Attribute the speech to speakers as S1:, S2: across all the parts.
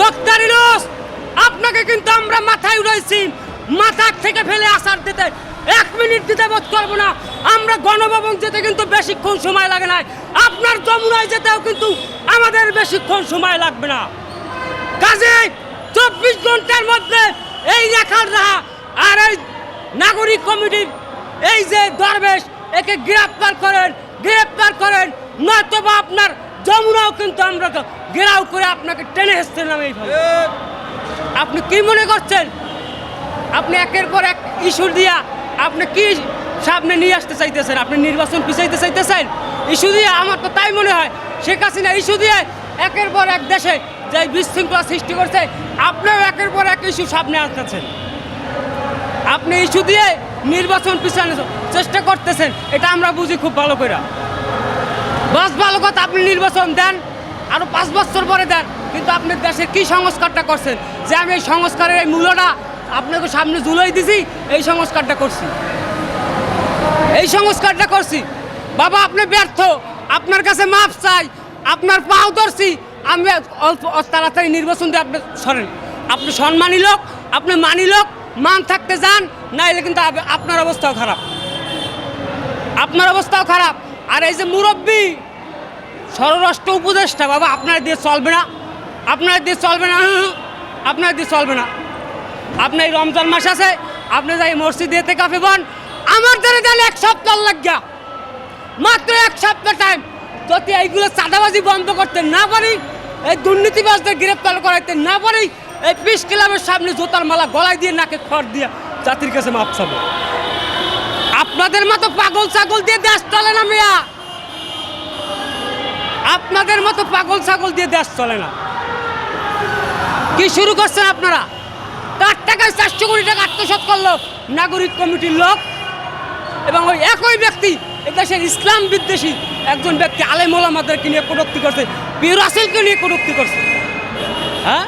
S1: Doctor Yunus আপনাকে কিন্তু আমরা মাথায় উড়াইছি। মাথার থেকে ফেলে আসার দিতে। এক মিনিট দিতে বোধ করব না। আমরা গণভবন যেতে কিন্তু বেশিক্ষণ সময় লাগে না আপনার যমুনায় যেতেও কিন্তু আমাদের বেশিক্ষণ সময় লাগবে না। কাজে চব্বিশ ঘণ্টার মধ্যে এই রেখার রাহা আর এই নাগরিক কমিটির এই যে দরবেশ, একে গ্রেপ্তার করেন গ্রেপ্তার করেন, নয়তোবা আপনার যমুনাও কিন্তু আমরা তো ঘেরাও করে আপনাকে টেনে এসছিলাম এইভাবে আপনি কি মনে করছেন? আপনি একের পর এক ইস্যু দিয়া আপনি কি সামনে নিয়ে আসতে চাইতেছেন? আপনি নির্বাচন পিছাইতে চাইতেছেন? ইস্যু দিয়ে? আমার তো তাই মনে হয়। শেখ হাসিনা ইস্যু দিয়ে একের পর এক দেশে যে বিশৃঙ্খলা সৃষ্টি করছে, আপনিও একের পর এক ইস্যু সামনে আসতেছেন আপনি ইস্যু দিয়ে নির্বাচন পিছানোর চেষ্টা করতেছেন, এটা আমরা বুঝি খুব ভালো করে বাস ভালো কথা, আপনি নির্বাচন দেন। আরও পাঁচ বছর পরে দেন। কিন্তু আপনি দেশের কি সংস্কারটা করছেন? যে আমি এই সংস্কারের এই মূল্যটা আপনাকে সামনে জুলাই দিছি, এই সংস্কারটা করছি। এই সংস্কারটা করছি। বাবা, আপনি ব্যর্থ। আপনার কাছে মাপ চাই। আপনার পাও ধরছি। আমি অল্প তাড়াতাড়ি নির্বাচন দিয়ে আপনি সরেন। আপনি সম্মানী লোক, আপনি মানি লোক, মান থাকতে যান, নাইলে কিন্তু আপনার অবস্থাও খারাপ। আপনার অবস্থাও খারাপ। আর এই যে মুরব্বী স্বরাষ্ট্র উপদেষ্টা বাবা আপনার দিয়ে চলবে না। আপনার দিয়ে চলবে না হুম, আপনার দিয়ে চলবে না। আপনার এই রমজান মাস আছে আপনি যাই মসজিদে এতে কাফে বন আমার দ্বারা গেলে এক সপ্তাহ লাগিয়া। মাত্র এক সপ্তাহ টাইম যদি এইগুলো চাঁদাবাজি বন্ধ করতে না পারি এই দুর্নীতিবাজদের গ্রেপ্তার করাইতে না পারি এই পিস ক্লাবের সামনে জুতার মালা গলায় দিয়ে নাকে খড় দিয়ে জাতির কাছে মাপ চাবো। আপনাদের মতো পাগল ছাগল দিয়ে দেশ চলে না মিয়া। আপনাদের মতো পাগল ছাগল দিয়ে দেশ চলে না। কি শুরু করছেন আপনারা? তার টাকায় চারশো কোটি টাকা আত্মসাৎ করল? নাগরিক কমিটির লোক এবং ওই একই ব্যক্তি এদেশের ইসলাম বিদ্বেষী একজন ব্যক্তি আলেম ওলামাদেরকে নিয়ে কটুক্তি করছে পীর রাসেলকে নিয়ে কটুক্তি করছে। হ্যাঁ?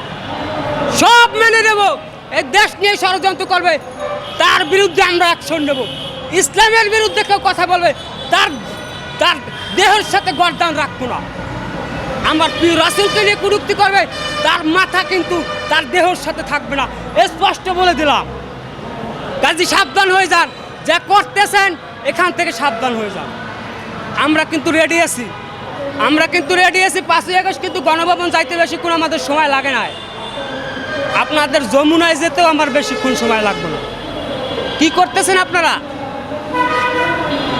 S1: সব মেনে নেব। এই দেশ নিয়ে ষড়যন্ত্র করবে, তার বিরুদ্ধে আমরা অ্যাকশন নেব। ইসলামের বিরুদ্ধে কেউ কথা বলবে, তার তার দেহের সাথে গরদান রাখব না। আমার প্রিয় রাসুলকে নিয়ে কুরুক্তি করবে, তার মাথা কিন্তু তার দেহর সাথে থাকবে না। স্পষ্ট বলে দিলাম। কাজী সাবধান হয়ে যান, যা করতেছেন, এখান থেকে সাবধান হয়ে যান। আমরা কিন্তু রেডি আছি। আমরা কিন্তু রেডি আছি, পাঁচই আগস্ট কিন্তু গণভবন যাইতে বেশিক্ষণ আমাদের সময় লাগে না আপনাদের যমুনায় যেতেও আমার বেশিক্ষণ সময় লাগবে না। কি করতেছেন আপনারা?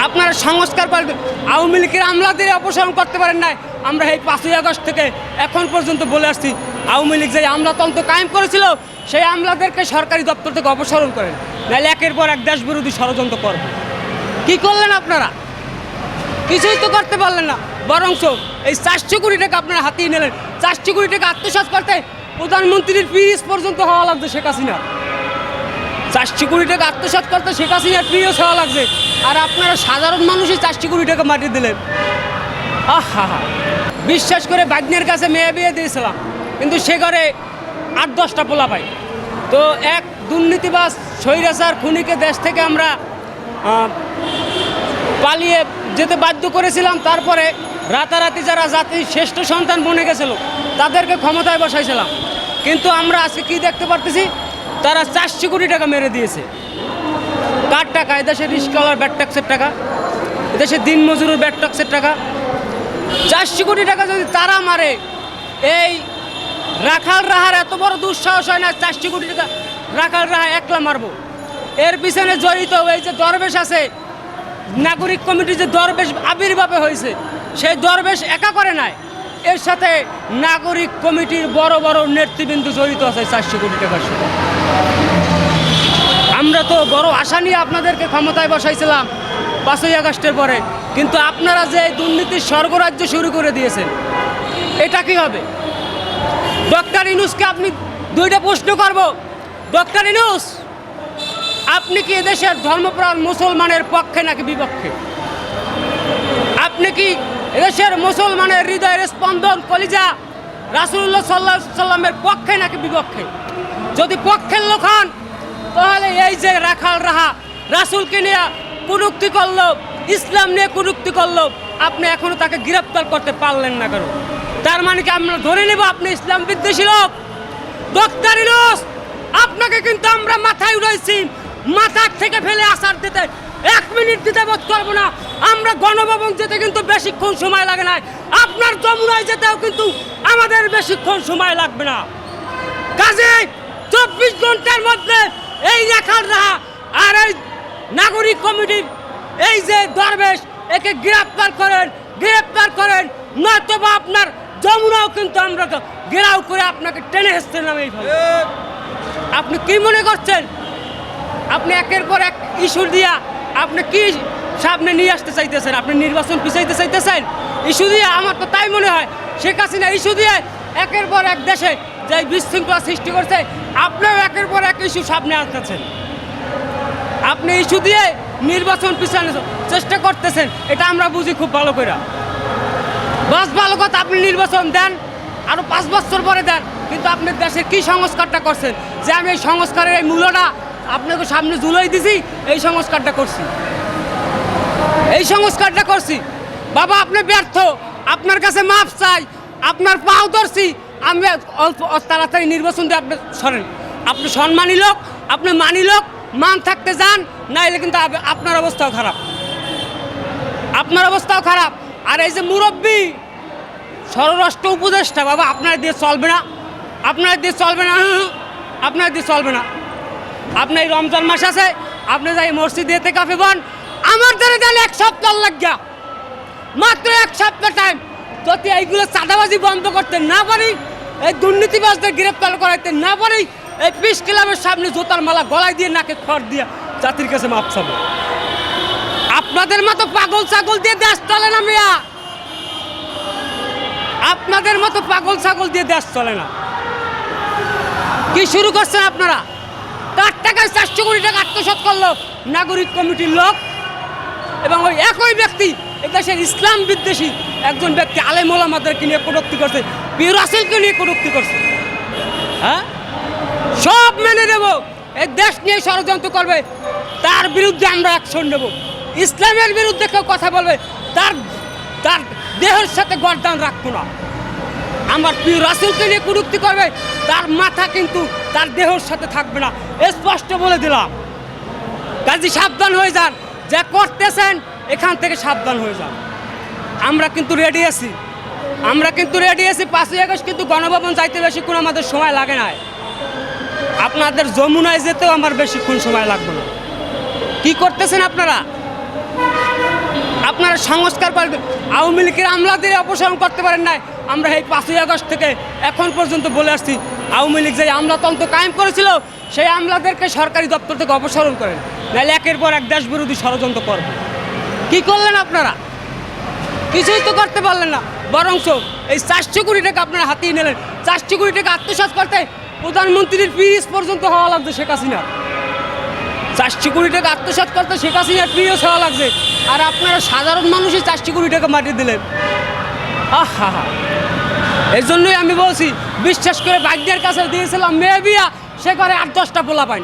S1: আপনারা সংস্কার পারবেন আওয়ামী লীগের আমলাদের অপসারণ করতে পারেন নাই। আমরা এই পাঁচই আগস্ট থেকে এখন পর্যন্ত বলে আসছি, আওয়ামী লীগ যে আমলাতন্ত্র কায়েম করেছিল, সেই আমলাদেরকে সরকারি দপ্তর থেকে অপসারণ করেন। নাহলে একের পর এক দেশ বিরোধী ষড়যন্ত্র করবে। কি করলেন আপনারা? কিছুই তো করতে পারলেন না। বরঞ্চ এই চারশো কোটি টাকা আপনারা হাতিয়ে নিলেন। চারশো কোটি টাকা আত্মসাৎ করতে প্রধানমন্ত্রীর পিরিস পর্যন্ত হওয়া লাগছে শেখ হাসিনা চারশো কোটি টাকা আত্মসাৎ করতে শেখ হাসিনার প্রিয় হওয়া লাগছে আর আপনারা সাধারণ মানুষই চারশো কোটি টাকা মাটি দিলেন। আহা, বিশ্বাস করে বাগ্নের কাছে মেয়ে বিয়ে দিয়েছিলাম। কিন্তু সে ঘরে আট দশটা পোলা পাই তো এক দুর্নীতিবাস স্বৈরাচার খুনিকে দেশ থেকে আমরা পালিয়ে যেতে বাধ্য করেছিলাম। তারপরে রাতারাতি যারা জাতির শ্রেষ্ঠ সন্তান বনে গেছিল, তাদেরকে ক্ষমতায় বসাইছিলাম। কিন্তু আমরা আজকে কি দেখতে পারতেছি? তারা চারশো কোটি টাকা মেরে দিয়েছে। কার টাকা? এদেশের রিস্কওয়ালার ব্যাট ট্যাক্সের টাকা। এদেশের দিন মজুরের ব্যাট ট্যাক্সের টাকা। চারশো কোটি টাকা যদি তারা মারে, এই রাখাল রাহার এত বড় দুঃসাহস হয় না, চারশো কোটি টাকা রাখাল রাহা একলা মারবো। এর পিছনে জড়িত এই যে দরবেশ আছে, নাগরিক কমিটির যে দরবেশ আবির্ভাবে হয়েছে, সেই দরবেশ একা করে নাই। এর সাথে নাগরিক কমিটির বড় বড় নেতৃবৃন্দ জড়িত আছে চারশো কোটি টাকার সাথে। আমরা তো বড় আশা নিয়ে আপনাদেরকে ক্ষমতায় বসাইছিলাম পাঁচই আগস্টের পরে, কিন্তু আপনারা যে দুর্নীতির স্বর্গরাজ্য শুরু করে দিয়েছেন, এটা কি হবে? ডক্টর ইনুসকে আপনি দুইটা প্রশ্ন করব। ডক্টর ইনুস, আপনি কি এদেশের ধর্মপ্রাণ মুসলমানের পক্ষে নাকি বিপক্ষে? আপনি কি এদেশের মুসলমানের হৃদয়ের স্পন্দন কলিজা রাসুল্লাহ সাল্লাহ সাল্লামের পক্ষে নাকি বিপক্ষে? যদি পক্ষের লোক হন, তাহলে এই যে রাখাল রাহা, রাসুলকে নিয়ে কুরুক্তি করল, ইসলাম নিয়ে কুরুক্তি করল, আপনি এখনও তাকে গ্রেপ্তার করতে পারলেন না কেন? তার মানে কি আমরা ধরে নেব আপনি ইসলাম বিদ্বেষী লোক? ডক্টর আপনাকে কিন্তু আমরা মাথায় উড়াইছি মাথার থেকে ফেলে আসার দিতে এক মিনিট দিতে বোধ করব না। আমরা গণভবন যেতে কিন্তু বেশিক্ষণ সময় লাগে না। আপনার যমুনায় যেতেও কিন্তু আমাদের বেশিক্ষণ সময় লাগবে না। কাজে চব্বিশ ঘণ্টার মধ্যে এই রেখার রাহা আর এই নাগরিক কমিটির এই যে দরবেশ একে গ্রেপ্তার করেন গ্রেপ্তার করেন নয়তোবা আপনার যমুনাও কিন্তু আমরা ঘেরাও করে আপনাকে টেনে হেসতে নামে আপনি কি মনে করছেন? আপনি একের পর এক ইস্যু দিয়া আপনি কি সামনে নিয়ে আসতে চাইতেছেন? আপনি নির্বাচন পিছাইতে চাইতেছেন? ইস্যু দিয়ে আমার তো তাই মনে হয়, শেখ হাসিনা ইস্যু দিয়ে একের পর এক দেশে যে বিশৃঙ্খলা সৃষ্টি করছে, আপনিও একের পর এক ইস্যু সামনে আনতেছেন। আপনি ইস্যু দিয়ে নির্বাচন পিছানোর চেষ্টা করতেছেন, এটা আমরা বুঝি খুব ভালো করে বাস ভালো কথা, আপনি নির্বাচন দেন আরও পাঁচ বছর পরে দেন, কিন্তু আপনি দেশের কি সংস্কারটা করছেন? যে আমি এই সংস্কারের এই মূল্যটা আপনাকে সামনে জুলাই দিছি, এই সংস্কারটা করছি। এই সংস্কারটা করছি। বাবা, আপনি ব্যর্থ। আপনার কাছে মাপ চাই। আপনার পাও ধরছি। আমি অল্প তাড়াতাড়ি নির্বাচন দিয়ে আপনি সরেন। আপনি সম্মানী লোক, আপনি মানি লোক, মান থাকতে যান, নাইলে কিন্তু আপনার অবস্থাও খারাপ। আপনার অবস্থাও খারাপ। আর এই যে মুরব্বী, স্বরাষ্ট্র উপদেষ্টা, বাবা, আপনার দিয়ে চলবে না। আপনার দিয়ে চলবে না আপনার দিয়ে চলবে না। আপনার এই রমজান মাস আছে, আপনি যাই মসজিদ দিতে কাফে বন, আমার দ্বারা দেন এক সপ্তাহ লাগিয়া। মাত্র এক সপ্তাহ টাইম যদি এইগুলো চাঁদাবাজি বন্ধ করতে না পারি, এই দুর্নীতিবাজদের গ্রেপ্তার করাইতে না পারি, এই পিস ক্লাবের সামনে জোতার মালা গলায় দিয়ে, নাকে খড় দিয়ে জাতির কাছে মাপ চাবো। আপনাদের মতো পাগল ছাগল দিয়ে দেশ চলে না মিয়া। আপনাদের মতো পাগল ছাগল দিয়ে দেশ চলে না। কি শুরু করছেন আপনারা? কার টাকায় চারশো কোটি টাকা আত্মসাৎ করল? নাগরিক কমিটির লোক এবং ওই একই ব্যক্তি এদেশের ইসলাম বিদ্বেষী একজন ব্যক্তি আলেম ওলামাদেরকে নিয়ে কটুক্তি করছে আসিলকে নিয়ে কটুক্তি করছে। হ্যাঁ? সব মেনে নেব, এই দেশ নিয়ে ষড়যন্ত্র করবে, তার বিরুদ্ধে আমরা অ্যাকশন নেব। ইসলামের বিরুদ্ধে কেউ কথা বলবে, তার তার দেহের সাথে গরদান রাখব না। আমার প্রিয় রাসুলকে নিয়ে কুরুক্তি করবে, তার মাথা কিন্তু তার দেহর সাথে থাকবে না। স্পষ্ট বলে দিলাম। কাজী সাবধান হয়ে যান। যা করতেছেন, এখান থেকে সাবধান হয়ে যান। আমরা কিন্তু রেডি আছি। আমরা কিন্তু রেডি আছি। পাঁচই আগস্ট কিন্তু গণভবন যাইতে বেশিক্ষণ আমাদের সময় লাগে না আপনাদের যমুনায় যেতেও আমার বেশিক্ষণ সময় লাগবে না। কি করতেছেন আপনারা? আপনারা সংস্কার করবেন আওয়ামী লীগের আমলাদের অপসারণ করতে পারেন নাই। আমরা এই পাঁচই আগস্ট থেকে এখন পর্যন্ত বলে আসছি, আওয়ামী লীগ যে আমলাতন্ত্র কায়েম করেছিল, সেই আমলাদেরকে সরকারি দপ্তর থেকে অপসারণ করেন। নাহলে একের পর এক দেশ বিরোধী ষড়যন্ত্র করবে। কি করলেন আপনারা? কিছুই তো করতে পারলেন না। বরঞ্চ এই চারশো কোটি টাকা আপনারা হাতিয়ে নিলেন। চারশো কোটি টাকা আত্মসাৎ করতে প্রধানমন্ত্রীর পিরিস পর্যন্ত হওয়া লাগছে শেখ হাসিনা। চারশো কোটি টাকা আত্মসাৎ করতে শেখ হাসিনার প্রিয় হওয়া লাগছে আর আপনারা সাধারণ মানুষই চারশো কোটি টাকা মাটিয়ে দিলেন। আহা এই জন্যই আমি বলছি, বিশ্বাস করে ভাগ্যের কাছে দিয়েছিলাম মেয়ে বিয়া, সে করে আট দশটা পোলা পাইন